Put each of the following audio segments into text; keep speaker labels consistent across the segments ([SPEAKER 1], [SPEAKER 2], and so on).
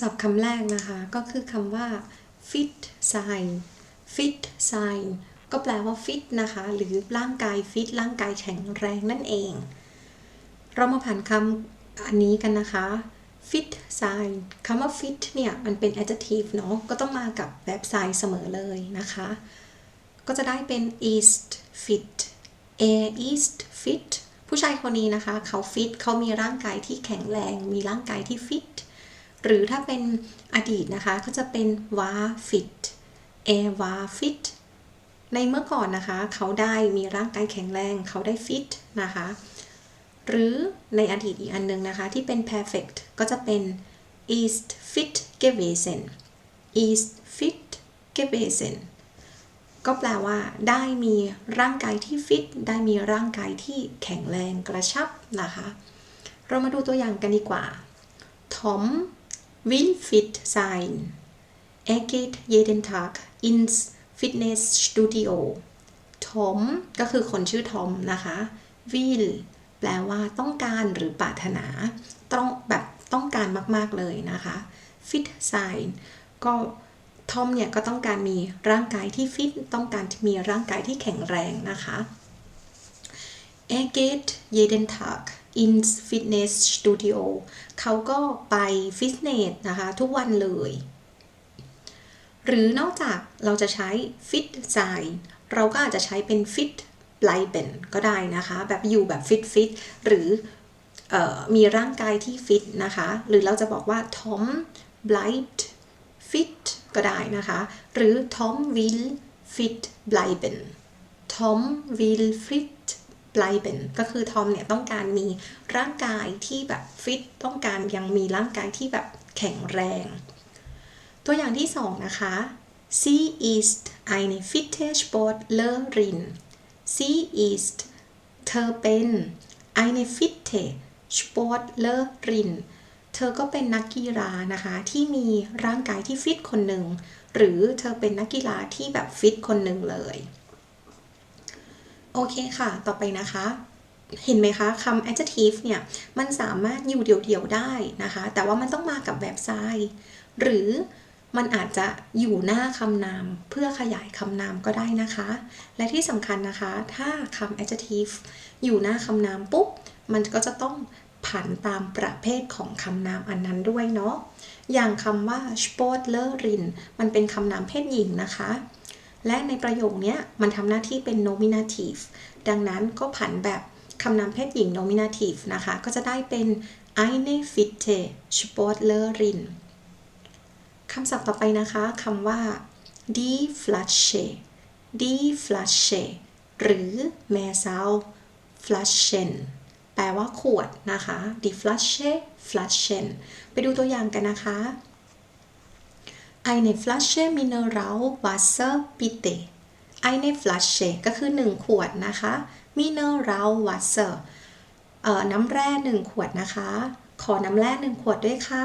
[SPEAKER 1] ศัพท์คำแรกนะคะ ก็คือคำว่า fit sign fit sign ก็แปลว่า fit นะคะ หรือร่างกาย fit ร่างกายแข็งแรงนั่นเอง เรามาผ่านคำอันนี้กันนะคะ fit sign คำว่า fit เนี่ยมันเป็น adjective เนาะก็ต้องมากับ verb sign เสมอเลยนะคะ ก็จะได้เป็น east fit a east fit ผู้ชายคนนี้นะคะ เขา fit เขามีร่างกายที่แข็งแรง มีร่างกายที่ fit หรือถ้าเป็นอดีตนะคะก็จะเป็น war fit a war fit ในเมื่อก่อนนะคะ เขาได้มีร่างกายแข็งแรง เขาได้ fit นะคะ หรือในอดีตอีกอันนึงนะคะ ที่เป็น perfect ก็จะเป็น ist fit gewesen ist fit gewesen ก็แปลว่า ได้มีร่างกายที่ฟิต ได้มีร่างกายที่แข็งแรงกระชับนะคะ เรามาดูตัวอย่างกันดีกว่า Tom will fit sein er geht jeden Tag ins Fitnessstudio Tom ก็คือคนชื่อทอมนะคะ will แปลว่าต้องการหรือปรารถนา ต้องแบบต้องการมาก ๆ เลยนะคะ fit sign ก็ทอมเนี่ยก็ต้องการมีร่างกายที่ฟิต ต้องการมีร่างกายที่แข็งแรงนะคะ Er geht jeden Tag ins Fitnessstudio เขาก็ไปฟิตเนสนะคะ ทุกวันเลย หรือนอกจากเราจะใช้ fit sign เราก็อาจจะใช้เป็น fit bleiben ก็ได้นะคะ แบบอยู่แบบ fit fit หรือออมีร่างกายที่ฟิตนะคะ หรือเราจะบอกว่า Tom bleibt fit ก็ได้นะคะ หรือ Tom will fit bleiben Tom will fit bleiben ก็คือ Tom เนี่ยต้องการมีร่างกายที่แบบฟิตต้องการยังมีร่างกายที่แบบแข็งแรง ตัวอย่างที่สองนะคะ Sie ist eine fitte Sportlerin Sie ist เธอเป็น eine fitte Sportlerin เธอก็เป็นนักกีฬานะคะที่มีร่างกายที่ฟิตคนหนึ่ง หรือเธอเป็นนักกีฬาที่แบบฟิตคนหนึ่งเลย โอเคค่ะ ต่อไปนะคะ เห็นไหมคะคำ adjective เนี่ย มันสามารถอยู่เดี่ยวๆได้นะคะ แต่ว่ามันต้องมากับแบบไซหรือมันอาจจะอยู่หน้าคำนามเพื่อขยายคำนามก็ได้นะคะ และที่สำคัญนะคะ ถ้าคำ adjective อยู่หน้าคำนามปุ๊บ มันก็จะต้องผันตามประเภทของคำนามอันนั้นด้วยเนาะ อย่างคำว่า sportlerin มันเป็นคำนามเพศหญิงนะคะ และในประโยคนี้มันทำหน้าที่เป็น nominative ดังนั้นก็ผันแบบคำนามเพศหญิง nominative นะคะ ก็จะได้เป็น eine fitte Sportlerin คำศัพท์ต่อไปนะคะคำว่า die Flasche die Flasche หรือ Meersau Flaschen แปลว่าขวดนะคะ die Flasche Flaschen ไปดูตัวอย่างกันนะคะ eine Flasche Mineralwasser bitte eine Flasche ก็คือ 1 ขวดนะคะ Mineralwasser เอ่อน้ำแร่ 1 ขวดนะคะ ขอน้ำแร่ 1 ขวดด้วยค่ะ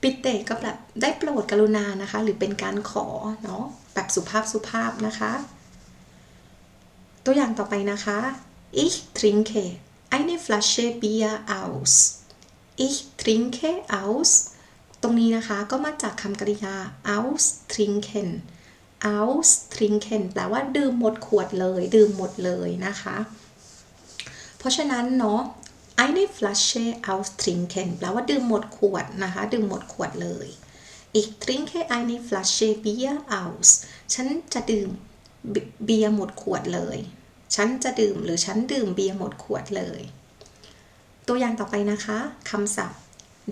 [SPEAKER 1] ปิเตก็แบบได้โปรดกรุณานะคะ หรือเป็นการขอเนาะแบบสุภาพสุภาพนะคะ ตัวอย่างต่อไปนะคะ ich trinke eine Flasche Bier aus ich trinke aus ตรงนี้นะคะก็มาจากคำกริยา aus trinken aus trinken แปลว่าดื่มหมดขวดเลย ดื่มหมดเลยนะคะ เพราะฉะนั้นเนาะ eine Flasche aus trinken แปลว่าดื่มหมดขวดนะคะ ดื่มหมดขวดเลย ich trinke eine Flasche Bier aus ฉันจะดื่มเบียร์หมดขวดเลย ฉันจะดื่มหรือฉันดื่มเบียร์หมดขวดเลย ตัวอย่างต่อไปนะคะคำศัพท์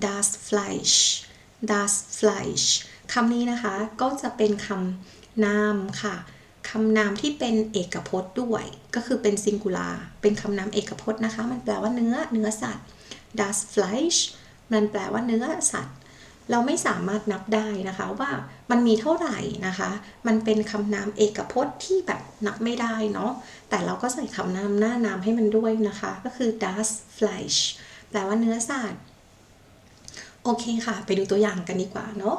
[SPEAKER 1] das Fleisch das Fleisch คำนี้นะคะก็จะเป็นคำนามค่ะคำนามที่เป็นเอกพจน์ด้วย ก็คือเป็น singular เป็นคำนามเอกพจน์นะคะ มันแปลว่าเนื้อเนื้อสัตว์ das Fleisch มันแปลว่าเนื้อสัตว์ เราไม่สามารถนับได้นะคะว่ามันมีเท่าไหร่นะคะ มันเป็นคำนามเอกพจน์ที่แบบนับไม่ได้เนาะแต่เราก็ใส่คำนามหน้านามให้มันด้วยนะคะ ก็คือ das Fleisch แปลว่าเนื้อสัตว์ โอเคค่ะ ไปดูตัวอย่างกันดีกว่าเนาะ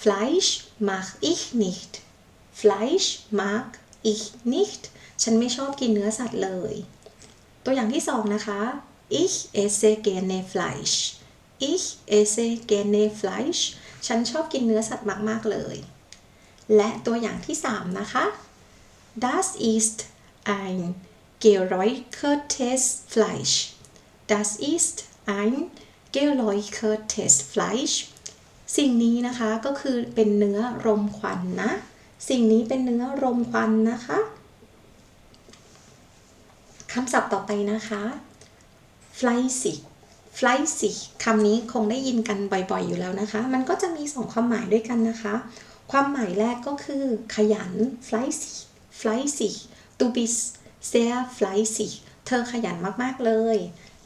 [SPEAKER 1] Fleisch mag ich nicht Fleisch mag ich nicht ฉันไม่ชอบกินเนื้อสัตว์เลย ตัวอย่างที่สองนะคะ ich esse gerne Fleisch ich esse gerne Fleisch ฉันชอบกินเนื้อสัตว์มาก ๆ เลย และตัวอย่างที่3นะคะ Das ist ein geräuchertes Fleisch Das ist ein geräuchertes Fleisch สิ่งนี้นะคะก็คือเป็นเนื้อรมควันนะ สิ่งนี้เป็นเนื้อรมควันนะคะคำศัพท์ต่อไปนะคะ fleißig fleißig คำนี้คงได้ยินกันบ่อยๆ อยู่แล้วนะคะ มันก็จะมีสองความหมายด้วยกันนะคะ ความหมายแรกก็คือ ขยัน fleißig fleißig du bist sehr fleißig เธอขยันมากๆเลย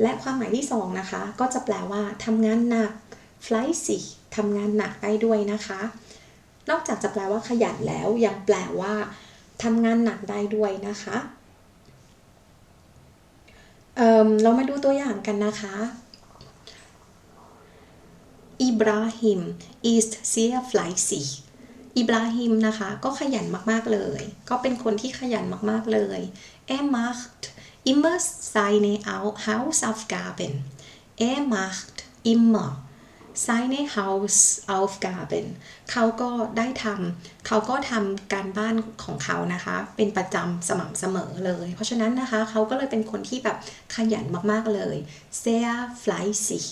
[SPEAKER 1] และความหมายที่สองนะคะ ก็จะแปลว่าทำงานหนัก fleißig ทำงานหนักได้ด้วยนะคะ นอกจากจะแปลว่าขยันแล้วยังแปลว่าทำงานหนักได้ด้วยนะคะเเรามาดูตัวอย่างกันนะคะ Ibrahim is sehr fleißig อิบราฮิมนะคะ ก็ขยันมาก ๆ เลย ก็เป็นคนที่ขยันมาก ๆ เลย Er macht immer seine Hausaufgaben Er macht immer seine Hausaufgaben เขาก็ได้ทำเขาก็ทำการบ้านของเขานะคะ เป็นประจำสม่ำเสมอเลย เพราะฉะนั้นนะคะ เขาก็เลยเป็นคนที่แบบขยันมากๆเลย sehr fleißig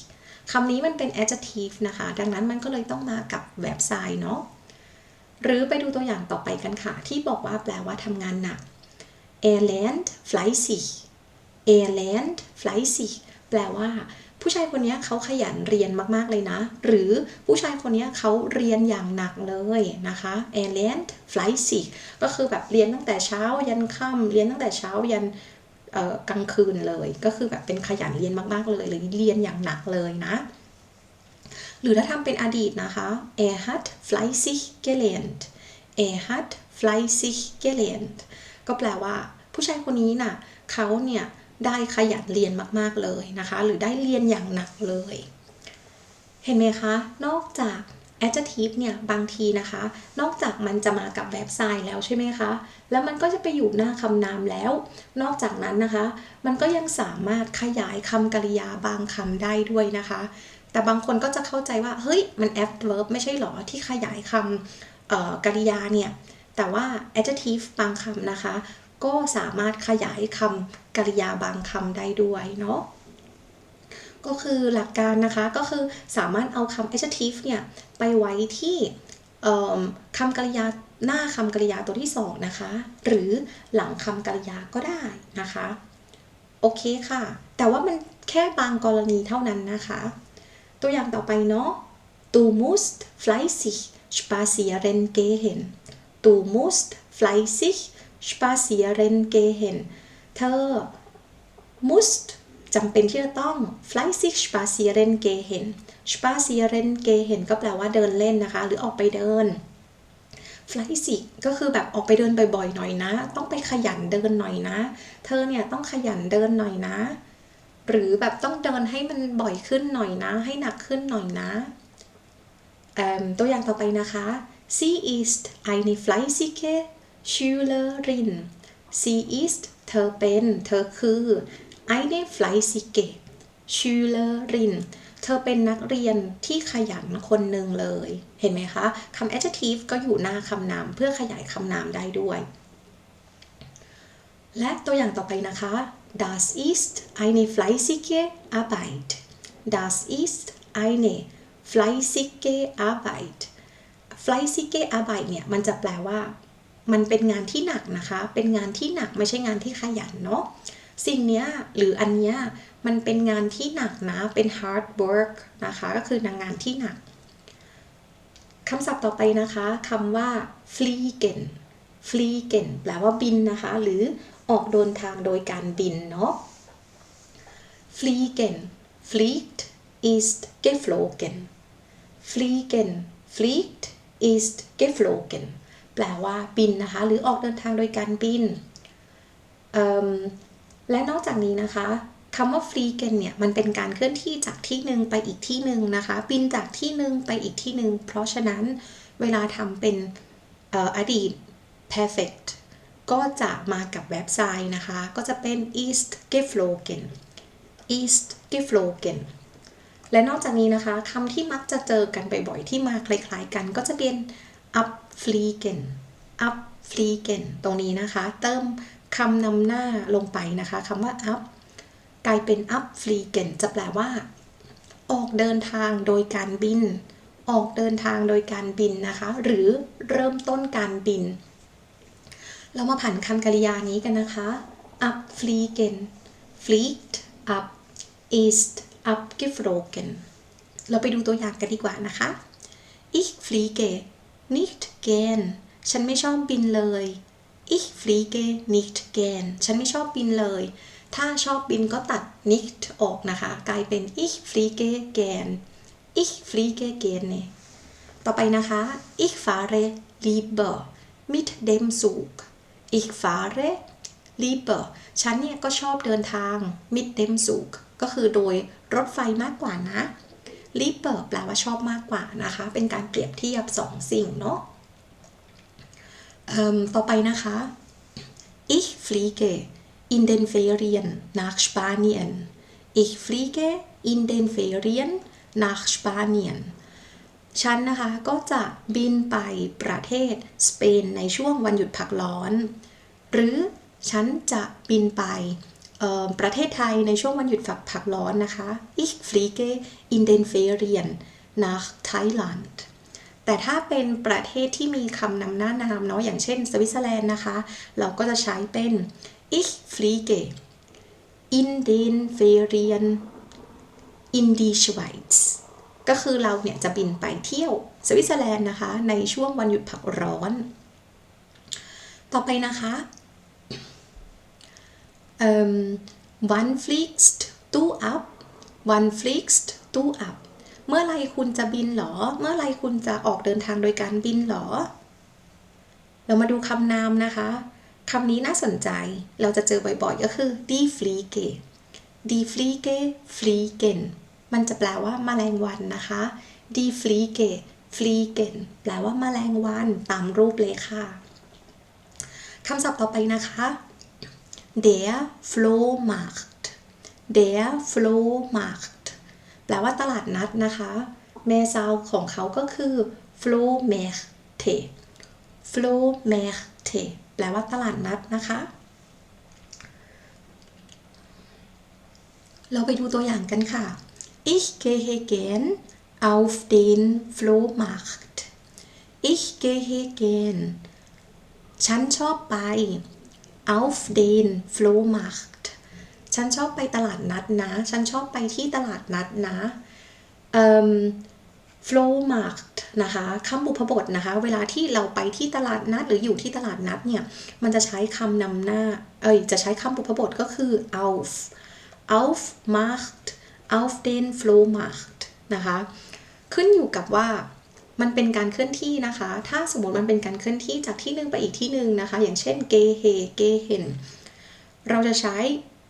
[SPEAKER 1] คำนี้มันเป็น adjective นะคะ ดังนั้นมันก็เลยต้องมากับ verb sign เนาะหรือไปดูตัวอย่างต่อไปกันค่ะ ที่บอกว่าแปลว่าทำงานหนัก er lernt fleißig er lernt fleißig แปลว่า ผู้ชายคนนี้เขาขยันเรียนมาก ๆ เลยนะ หรือผู้ชายคนนี้เขาเรียนอย่างหนักเลยนะคะ er lernt fleißig ก็คือแบบเรียนตั้งแต่เช้ายันค่ำเรียนตั้งแต่เช้ายันกลางคืนเลย ก็คือแบบเป็นขยันเรียนมาก ๆ เลยหรือเรียนอย่างหนักเลยนะ หรือถ้าทำเป็นอดีตนะคะ er hat fleißig gelernt er hat fleißig gelernt ก็แปลว่า ผู้ชายคนนี้น่ะเขาเนี่ยได้ขยันเรียนมากๆเลยนะคะ หรือได้เรียนอย่างหนักเลย เห็นไหมคะ นอกจาก adjective เนี่ยบางทีนะคะ นอกจากมันจะมากับ verb sign แล้วใช่ไหมคะ แล้วมันก็จะไปอยู่หน้าคำนามแล้ว นอกจากนั้นนะคะ มันก็ยังสามารถขยายคำกริยาบางคำได้ด้วยนะคะ แต่บางคนก็จะเข้าใจว่า เฮ้ย มัน adverb ไม่ใช่หรอที่ขยายคำกริยาเนี่ย แต่ว่า adjective บางคำนะคะ ก็สามารถขยายคำกริยาบางคำได้ด้วยเนาะก็คือหลักการนะคะก็คือสามารถเอาคำ adjective เนี่ยไปไว้ที่คำกริยาหน้าคำกริยาตัวที่สองนะคะ หรือหลังคำกริยาก็ได้นะคะ โอเคค่ะ แต่ว่ามันแค่บางกรณีเท่านั้นนะคะ ตัวอย่างต่อไปเนาะ Du musst fleißig spazieren gehen Du musst fleißig spazieren gehen เธอ must จำเป็นที่จะต้อง fleißig spazieren gehen spazieren gehen ก็แปลว่าเดินเล่นนะคะ หรือออกไปเดิน fleißig ก็คือแบบออกไปเดินบ่อยๆหน่อยนะ ต้องไปขยันเดินหน่อยนะ เธอเนี่ยต้องขยันเดินหน่อยนะ หรือแบบต้องเดินให้มันบ่อยขึ้นหน่อยนะ ให้หนักขึ้นหน่อยนะ ตัวอย่างต่อไปนะคะ sie ist eine fleißige Schülerin sie ist เธอเป็น เธอคือ eine fleißige Schülerin เธอเป็นนักเรียนที่ขยันคนหนึ่งเลย เห็นไหมคะคำ adjective ก็อยู่หน้าคำนามเพื่อขยายคำนามได้ด้วย และตัวอย่างต่อไปนะคะ das ist eine fleißige Arbeit das ist eine fleißige Arbeit fleißige Arbeit เนี่ยมันจะแปลว่า มันเป็นงานที่หนักนะคะ เป็นงานที่หนักไม่ใช่งานที่ขยันเนาะสิ่งเนี้ยหรืออันเนี้ยมันเป็นงานที่หนักนะ เป็น hard work นะคะ ก็คืองานที่หนักคำศัพท์ต่อไปนะคะคำว่า fliegen fliegen แปลว่าบินนะคะ หรือออกเดินทางโดยการบินเนาะ fliegen fliegt ist geflogen fliegen fliegt ist geflogen แปลว่าบินนะคะ หรือออกเดินทางโดยการบิน และนอกจากนี้นะคะคำว่า fliegen เนี่ย มันเป็นการเคลื่อนที่จากที่หนึ่งไปอีกที่หนึ่งนะคะ บินจากที่หนึ่งไปอีกที่หนึ่ง เพราะฉะนั้นเวลาทำเป็นอดีต perfect ก็จะมากับ verb sign นะคะ ก็จะเป็น ist geflogen ist geflogen และนอกจากนี้นะคะคำที่มักจะเจอกันบ่อยๆที่มาคล้ายๆกันก็จะเป็น up fliegen up fliegen ตรงนี้นะคะ เติมคำนำหน้าลงไปนะคะคำว่า up กลายเป็น up fliegen จะแปลว่า ออกเดินทางโดยการบิน ออกเดินทางโดยการบินนะคะ หรือเริ่มต้นการบิน เรามาผ่านคำกริยานี้กันนะคะ up fliegen fliegt up ist abgeflogen เราไปดูตัวอย่างกันดีกว่านะคะ ich fliege nicht gern ฉันไม่ชอบบินเลย ich fliege nicht gern ฉันไม่ชอบบินเลย ถ้าชอบบินก็ตัด nicht ออกนะคะ กลายเป็น ich fliege gern ich fliege gerne ต่อไปนะคะ ich fahre lieber mit dem Zug ich fahre lieber ฉันเนี่ยก็ชอบเดินทาง mit dem Zug ก็คือโดย รถไฟมากกว่านะ lieber แปลว่าชอบมากกว่านะคะ เป็นการเปรียบเทียบสองสิ่งเนาะต่อไปนะคะ ich fliege in den Ferien nach Spanien ich fliege in den Ferien nach Spanien ฉันนะคะก็จะบินไปประเทศสเปนในช่วงวันหยุดพักร้อน หรือฉันจะบินไป ประเทศไทยในช่วงวันหยุดฝักผักร้อนนะคะ ich fliege in den Ferien nach Thailand แต่ถ้าเป็นประเทศที่มีคำนำหน้านามเนาะอย่างเช่นสวิตเซอร์แลนด์นะคะ เราก็จะใช้เป็น ich fliege in den Ferien in die Schweiz ก็คือเราเนี่ยจะบินไปเที่ยวสวิตเซอร์แลนด์นะคะ ในช่วงวันหยุดพักร้อน ต่อไปนะคะ ähm, wann fliegst du ab wann fliegst du ab เมื่อไรคุณจะบินหรอ เมื่อไรคุณจะออกเดินทางโดยการบินหรอ เรามาดูคำนามนะคะคำนี้น่าสนใจ เราจะเจอบ่อยๆ ก็คือ die Fliege die Fliege fliegen มันจะแปลว่าแมลงวันนะคะ die Fliege fliegen แปลว่าแมลงวันตามรูปเลยค่ะ คำศัพท์ต่อไปนะคะ der Flohmarkt der Flohmarkt แปลว่าตลาดนัดนะคะแม่ซาวของเขาก็คือ Flohmärkte Flohmärkte แปลว่าตลาดนัดนะคะ เราไปดูตัวอย่างกันค่ะ Ich gehe gern auf den Flohmarkt Ich gehe gern ฉันชอบไป auf den Flohmarkt ฉันชอบไปตลาดนัดนะ ฉันชอบไปที่ตลาดนัดนะเอ่อ Flohmarkt นะคะคำบุพบทนะคะ เวลาที่เราไปที่ตลาดนัดหรืออยู่ที่ตลาดนัดเนี่ย มันจะใช้คำนำหน้า เอ้ย จะใช้คำบุพบทก็คือ auf auf Markt auf den Flohmarkt นะคะ ขึ้นอยู่กับว่า มันเป็นการเคลื่อนที่นะคะ ถ้าสมมติมันเป็นการเคลื่อนที่จากที่หนึ่งไปอีกที่หนึ่งนะคะ อย่างเช่น gehe gehen เราจะใช้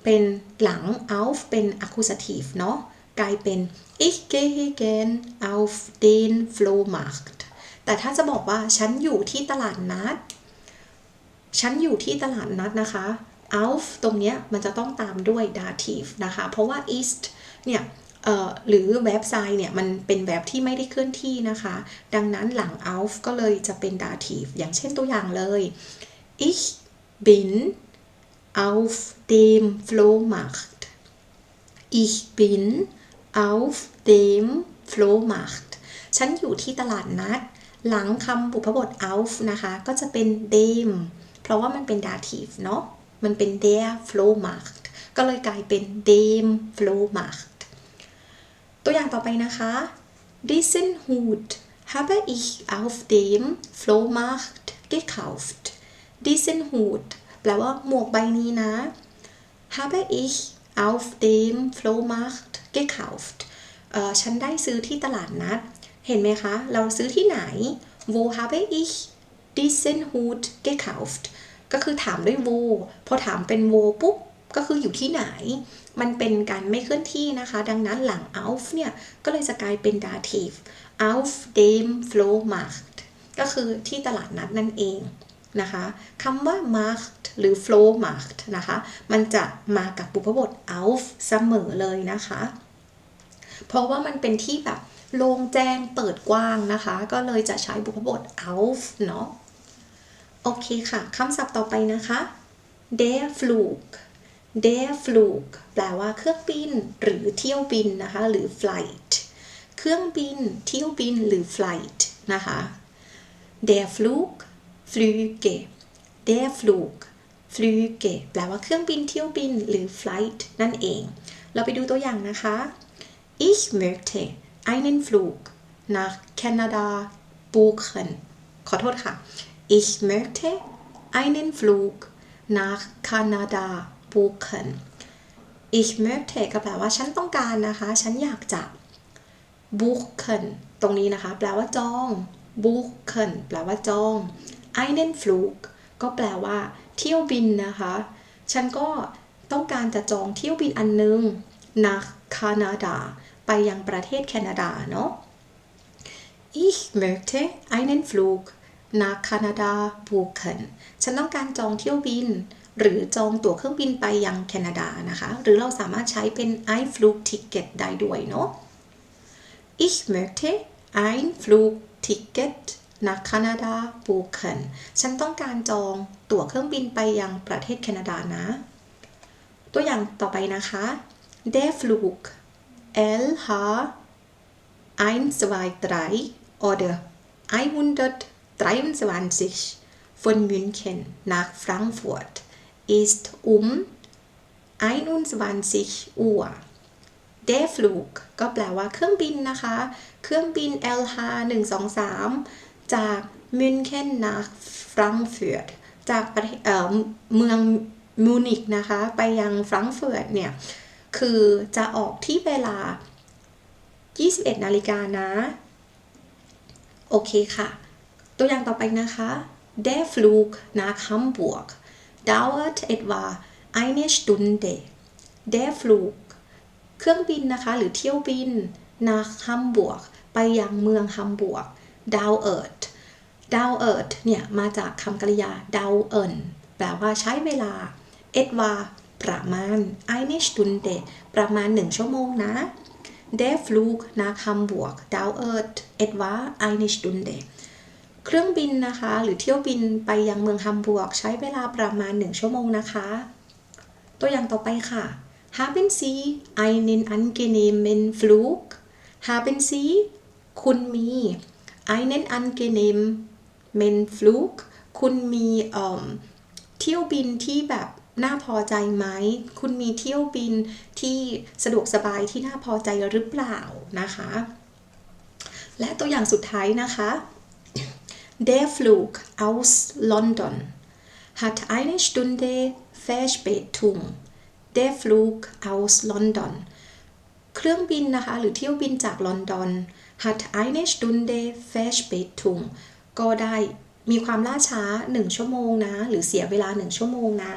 [SPEAKER 1] เป็นหลัง auf เป็น accusative เนาะกลายเป็น ich gehe gern auf den Flohmarkt แต่ถ้าจะบอกว่าฉันอยู่ที่ตลาดนัด ฉันอยู่ที่ตลาดนัดนะคะ auf ตรงเนี้ยมันจะต้องตามด้วย dative นะคะ เพราะว่า ist เนี่ย หรือ verb sign เนี่ยมันเป็น verb ที่ไม่ได้เคลื่อนที่นะคะ ดังนั้นหลัง auf ก็เลยจะเป็น dative อย่างเช่นตัวอย่างเลย ich bin auf dem Flohmarkt ich bin auf dem Flohmarkt ฉันอยู่ที่ตลาดนัด หลังคำบุพบท auf นะคะ ก็จะเป็น dem เพราะว่ามันเป็น dative เนาะมันเป็น der Flohmarkt ก็เลยกลายเป็น dem Flohmarkt ตัวอย่างต่อไปนะคะ diesen Hut habe ich auf dem Flohmarkt gekauft diesen Hut แปลว่าหมวกใบนี้นะ habe ich auf dem Flohmarkt gekauft ฉันได้ซื้อที่ตลาดนัด เห็นไหมคะ เราซื้อที่ไหน wo habe ich diesen Hut gekauft ก็คือถามด้วย wo พอถามเป็น wo ปุ๊บ ก็คืออยู่ที่ไหน มันเป็นการไม่เคลื่อนที่นะคะ ดังนั้นหลัง auf เนี่ย ก็เลยจะกลายเป็น dative auf dem Flohmarkt ก็คือที่ตลาดนัดนั่นเองนะคะคำว่า markt หรือ Flohmarkt นะคะ มันจะมากับบุพบท auf เสมอเลยนะคะ เพราะว่ามันเป็นที่แบบโล่งแจ้งเปิดกว้างนะคะ ก็เลยจะใช้บุพบท auf เนาะโอเคค่ะคำศัพท์ต่อไปนะคะ der Flug der Flug แปลว่าเครื่องบิน หรือเที่ยวบินนะคะ หรือ flight เครื่องบิน เที่ยวบิน หรือ flight นะคะ der Flug Flüge der Flug Flüge แปลว่าเครื่องบิน เที่ยวบิน หรือ flight นั่นเอง เราไปดูตัวอย่างนะคะ ich möchte einen Flug nach Kanada buchen ขอโทษค่ะ ich möchte einen Flug nach Kanada buchen ich möchte ก็แปลว่าฉันต้องการนะคะ ฉันอยากจะ buchen ตรงนี้นะคะ แปลว่าจอง buchen แปลว่าจอง einen Flug ก็แปลว่า เที่ยวบินนะคะ ฉันก็ต้องการจะจองเที่ยวบินอันนึง nach Kanada ไปยังประเทศแคนาดาเนาะ ich möchte einen Flug nach Kanada buchen ฉันต้องการจองเที่ยวบิน หรือจองตั๋วเครื่องบินไปยังแคนาดานะคะ หรือเราสามารถใช้เป็น i Flugticket ได้ด้วยเนาะ Ich möchte ein Flugticket nach Kanada buchen ฉันต้องการจองตั๋วเครื่องบินไปยังประเทศแคนาดานะ ตัวอย่างต่อไปนะคะ Der Flug LH 123 oder 123 von München nach Frankfurt ist um 21 Uhr Der Flug ก็แปลว่าเครื่องบินนะคะ เครื่องบิน LH 123 จากมินเคนนาฟรังเฟิร์ตจากเเมืองมูนิกนะคะ ไปยังฟรังเฟิร์ตเนี่ย คือจะออกที่เวลา 21 นาฬิกานะ โอเคค่ะ ตัวอย่างต่อไปนะคะ Der Flug nach Hamburg dauert etwa eine Stunde Der Flug เครื่องบินนะคะหรือเที่ยวบิน nach Hamburg ไปยังเมืองฮัมบวก dauert dauert เนี่ยมาจากคำกริยา dauern แปลว่าใช้เวลา etwa ประมาณ eine Stunde ประมาณ 1 ชั่วโมงนะ Der Flug nach Hamburg dauert etwa eine Stunde เครื่องบินนะคะ หรือเที่ยวบินไปยังเมืองฮัมบวร์กใช้เวลาประมาณ 1 ชั่วโมงนะคะ ตัวอย่างต่อไปค่ะ Haben Sie einen angenehmen Flug? Haben Sie คุณมี einen angenehmen Flug คุณมีเที่ยวบินที่แบบน่าพอใจไหม คุณมีเที่ยวบินที่สะดวกสบายที่น่าพอใจหรือเปล่านะคะ และตัวอย่างสุดท้ายนะคะ Der Flug aus London hat eine Stunde Verspätung. Der Flug aus London เครื่องบินนะคะหรือเที่ยวบินจากลอนดอน hat eine Stunde Verspätung ก็ได้มีความล่าช้า 1 ชั่วโมงนะ หรือเสียเวลา 1 ชั่วโมงนะ